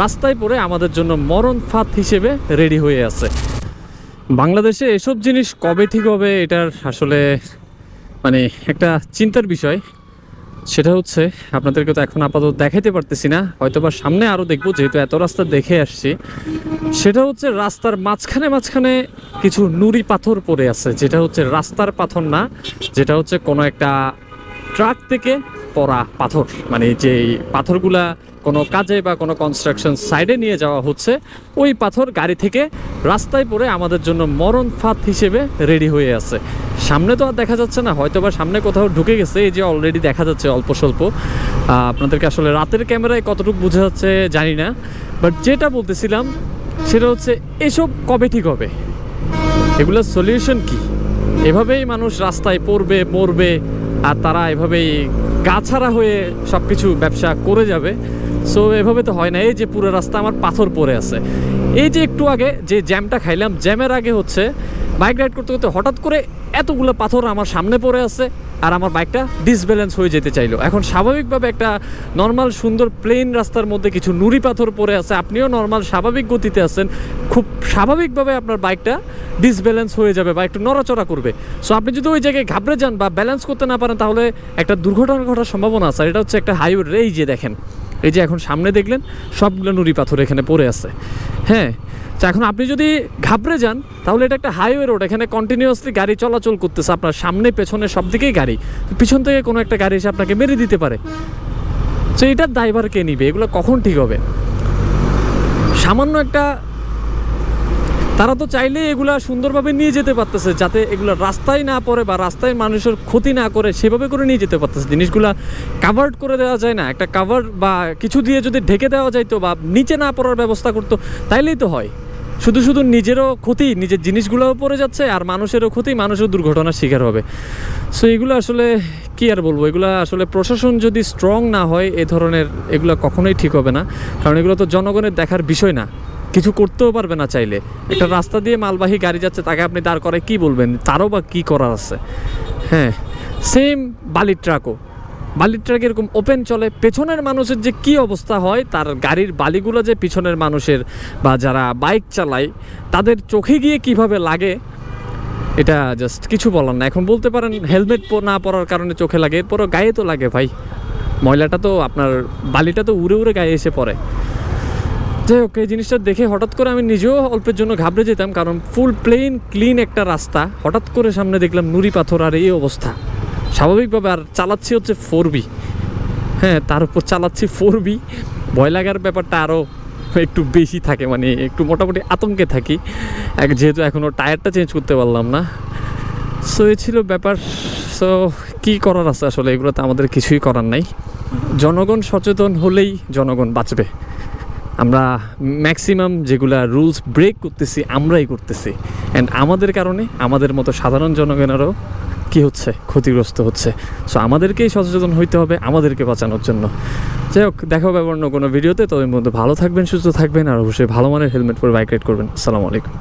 রাস্তায় পড়ে আমাদের জন্য মরণ ফাঁদ হিসেবে রেডি হয়ে আছে। বাংলাদেশে এসব জিনিস কবে ঠিক হবে এটার আসলে মানে একটা চিন্তার বিষয়। সেটা হচ্ছে, আপনাদেরকে তো এখন আপাতত দেখাইতে পারতেছি না হয়তো বা সামনে আরও দেখব, যেহেতু এত রাস্তা দেখে আসছি। সেটা হচ্ছে রাস্তার মাঝখানে মাঝখানে কিছু নুড়ি পাথর পড়ে আছে, যেটা হচ্ছে রাস্তার পাথর না, যেটা হচ্ছে কোনো একটা ট্রাক থেকে পড়া পাথর। মানে যে পাথরগুলা কোনো কাজে বা কোনো কনস্ট্রাকশন সাইডে নিয়ে যাওয়া হচ্ছে, ওই পাথর গাড়ি থেকে রাস্তায় পড়ে আমাদের জন্য মরণ ফাঁদ হিসেবে রেডি হয়ে আছে। সামনে তো আর দেখা যাচ্ছে না হয়তো বা সামনে কোথাও ঢুকে গেছে, এই যে অলরেডি দেখা যাচ্ছে অল্প স্বল্প। আপনাদেরকে আসলে রাতের ক্যামেরায় কতটুকু বোঝা যাচ্ছে জানি না বাট যেটা বলতেছিলাম সেটা হচ্ছে, এসব কবে ঠিক হবে? এগুলোর সলিউশন কি? এভাবেই মানুষ রাস্তায় পড়বে, মরবে আর তারা এভাবেই গাছাড়া হয়ে সব কিছু ব্যবসা করে যাবে। সো এভাবে তো হয় না। এই যে পুরো রাস্তা আমার পাথর পড়ে আছে। এই যে একটু আগে যে জ্যামটা খাইলাম, জ্যামের আগে হচ্ছে বাইক রাইড করতে করতে হঠাৎ করে এতগুলো পাথর আমার সামনে পড়ে আছে। আর আমার বাইকটা ডিসব্যালেন্স হয়ে যেতে চাইলো। এখন স্বাভাবিকভাবে একটা নর্মাল সুন্দর প্লেন রাস্তার মধ্যে কিছু নুড়ি পাথর পরে আছে, আপনিও নর্মাল স্বাভাবিক গতিতে আছেন, খুব স্বাভাবিকভাবে আপনার বাইকটা ডিসব্যালেন্স হয়ে যাবে বা একটু নড়াচড়া করবে। সো আপনি যদি ওই জায়গায় ঘাবড়ে যান বা ব্যালেন্স করতে না পারেন, তাহলে একটা দুর্ঘটনা ঘটার সম্ভাবনা আছে। এটা হচ্ছে একটা হাইওয়ে এই যে দেখেন। এই যে এখন সামনে দেখলেন, সবগুলো নুড়ি পাথর এখানে পড়ে আছে। হ্যাঁ তো এখন আপনি যদি ঘাবড়ে যান, তাহলে এটা একটা হাইওয়ে রোড এখানে কন্টিনিউয়াসলি গাড়ি চলাচল করতেছে আপনার সামনে, পেছনে, সব দিকেই গাড়ি। পিছন থেকে কোনো একটা গাড়ি এসে আপনাকে মেরে দিতে পারে। তো এটার ড্রাইভার কে নিবে? এগুলো কখন ঠিক হবে? সামান্য একটা তারা তো চাইলে এগুলা সুন্দরভাবে নিয়ে যেতে পারতেছে, যাতে এগুলো রাস্তায় না পড়ে বা রাস্তায় মানুষের ক্ষতি না করে সেভাবে করে নিয়ে যেতে পারতেছে। জিনিসগুলা কাভার্ড করে দেওয়া যায় না। একটা কাভার বা কিছু দিয়ে যদি ঢেকে দেওয়া যাইতো বা নিচে না পড়ার ব্যবস্থা করতো, তাইলেই তো হয়। শুধু শুধু নিজেরও ক্ষতি, নিজের জিনিসগুলোও পড়ে যাচ্ছে আর মানুষেরও ক্ষতি মানুষও দুর্ঘটনার শিকার হবে। সো এগুলো আসলে কি আর বলব? এগুলো আসলে প্রশাসন যদি স্ট্রং না হয়, এ ধরনের এগুলো কখনোই ঠিক হবে না। কারণ এগুলো তো জনগণের দেখার বিষয় না। কিছু করতেও পারবে না চাইলে। একটা রাস্তা দিয়ে মালবাহী গাড়ি যাচ্ছে, তাকে আপনি দাঁড় করে কি বলবেন? তারও বা কি করার আছে? হ্যাঁ সেম বালির ট্রাকও বালির ট্রাক এরকম ওপেন চলে। পেছনের মানুষের যে কি অবস্থা হয়, তার গাড়ির বালিগুলো যে পিছনের মানুষের বা যারা বাইক চালায়, তাদের চোখে গিয়ে কীভাবে লাগে, এটা জাস্ট কিছু বলার না এখন বলতে পারেন হেলমেট না পরার কারণে চোখে লাগে। এরপরও গায়ে তো লাগে ভাই। ময়লাটা তো আপনার বালিটা তো উড়ে উড়ে গায়ে এসে পড়ে। যাই হোক, এই জিনিসটা দেখে হঠাৎ করে আমি নিজেও অল্পের জন্য ঘাবড়ে যেতাম, কারণ ফুল প্লেন ক্লিন একটা রাস্তা। হঠাৎ করে সামনে দেখলাম নুড়ি পাথর আর এই অবস্থা। স্বাভাবিকভাবে আর চালাচ্ছি হচ্ছে ফোর বি হ্যাঁ তার উপর চালাচ্ছি ফোর বি ভয় লাগার ব্যাপারটা আরও একটু বেশি থাকে মানে একটু মোটামুটি আতঙ্কে থাকি। এক, যেহেতু এখনও টায়ারটা চেঞ্জ করতে পারলাম না। সো এ ছিল ব্যাপার। সো কী করার আছে? আসলে এগুলোতে আমাদের কিছুই করার নাই। জনগণ সচেতন হলেই জনগণ বাঁচবে। আমরা ম্যাক্সিমাম যেগুলা রুলস ব্রেক করতেছি, আমরাই করতেছি। অ্যান্ড আমাদের কারণে, আমাদের মতো সাধারণ জনগণেরও কি হচ্ছে? ক্ষতিগ্রস্ত হচ্ছে। সো আমাদেরকেই সচেতন হইতে হবে, আমাদেরকে বাঁচানোর জন্য। যাই হোক, দেখা হবে অন্য কোনো ভিডিওতে তবে মধ্যে ভালো থাকবেন, সুস্থ থাকবেন, আর অবশ্যই ভালো মানের হেলমেট পরে বাইক রাইড করবেন। আসসালামু আলাইকুম।